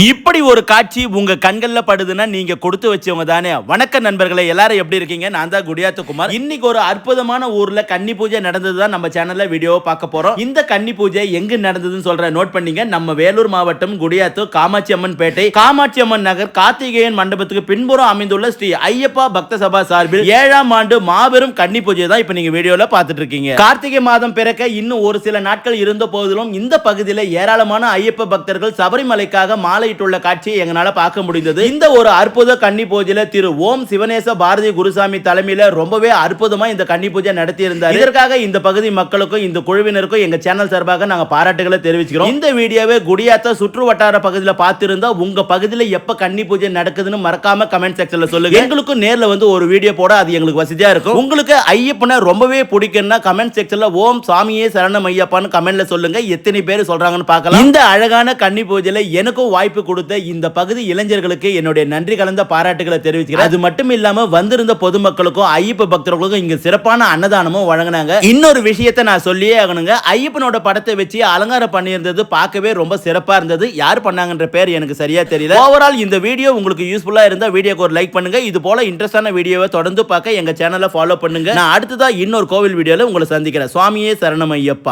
இப்படி ஒரு காட்சி உங்க கண்கள்ல படுதுன்னா நீங்க கொடுத்து வச்சவங்க தானே. வணக்க நண்பர்களை எல்லாரும் எப்படி இருக்கீங்க? நான் தான் குடியாத்த குமார். இன்னைக்கு ஒரு அற்புதமான ஊர்ல கன்னி பூஜை நடந்ததுதான் நம்ம சேனல்ல வீடியோ பார்க்க போறோம். இந்த கன்னி பூஜை எங்க நடந்ததுன்னு சொல்ற நோட் பண்ணீங்க. நம்ம வேலூர் மாவட்டம் குடியாத்து காமாட்சி அம்மன் பேட்டை. காமாட்சி அம்மன் நகர் கார்த்திகேயன் மண்டபத்துக்கு பின்புறம் அமைந்துள்ள ஸ்ரீ ஐயப்பா பக்த சபா சார்பில் ஏழாம் ஆண்டு மாபெரும் கன்னி பூஜை தான் இப்ப நீங்க வீடியோல பார்த்துட்டு இருக்கீங்க. கார்த்திகை மாதம் பிறக்க இன்னும் ஒரு சில நாட்கள் இருந்த போதிலும் இந்த பகுதியில் ஏராளமான ஐயப்ப பக்தர்கள் சபரிமலைக்காக ஆலையிட்டுள்ள காட்சியை எங்களால் பார்க்க முடிந்தது. இந்த ஒரு அற்புத கன்னி பூஜையில திரு ஓம் சிவனேச பாரதி குருசாமி தலைமையில ரொம்பவே அற்புதமா இந்த கன்னி பூஜை நடத்தியிருந்தார். இதற்காக இந்த பகுதி மக்களுக்கும் இந்த குழுவினருக்கும் எங்க சேனல் சார்பாக நாங்க பாராட்டுகளை தெரிவிச்சுக்கிறோம். இந்த வீடியோவை குடியாத்த சுற்று வட்டார பகுதியில் பார்த்திருந்தா உங்க பகுதியில் எப்ப கன்னி பூஜை நடக்குதுன்னு மறக்காம கமெண்ட் செக்ஷன்ல சொல்லுங்க. எங்களுக்கும் நேர்ல வந்து ஒரு வீடியோ போட அது எங்களுக்கு வசதியா இருக்கும். உங்களுக்கு ஐயப்பனை ரொம்பவே பிடிக்கும்னா கமெண்ட் செக்ஷன்ல ஓம் சாமியே சரணம் ஐயப்பான்னு கமெண்ட்ல சொல்லுங்க. எத்தனை பேர் சொல்றாங்கன்னு பார்க்கலாம். இந்த அழகான கன்னி பூஜையில எனக்கும் வாய்ப்பு வாய்ப்பு கொடுத்த இந்த பகுதி இளைஞர்களுக்கு என்னுடைய நன்றி கலந்த பாராட்டுகளை தெரிவிக்கிறேன் அது மட்டும் இல்லாம வந்திருந்த பொதுமக்களுக்கும் ஐயப்ப பக்தர்களுக்கும் இங்க சிறப்பான அன்னதானமும் வழங்கினாங்க. இன்னொரு விஷயத்தை நான் சொல்லியே ஆகணுங்க. ஐயப்பனோட படத்தை வச்சு அலங்காரம் பண்ணியிருந்தது பார்க்கவே ரொம்ப சிறப்பா இருந்தது. யார் பண்ணாங்கன்ற பேர் எனக்கு சரியா தெரியல. ஓவரால் இந்த வீடியோ உங்களுக்கு யூஸ்ஃபுல்லா இருந்தா வீடியோக்கு ஒரு லைக் பண்ணுங்க. இது போல இன்ட்ரெஸ்டான வீடியோவை தொடர்ந்து பார்க்க எங்க சேனலை ஃபாலோ பண்ணுங்க. நான் அடுத்ததா இன்னொரு கோவில் வீடியோல உங்களை சந்திக்கிறேன். சுவாமியே சரணம் ஐயப்பா.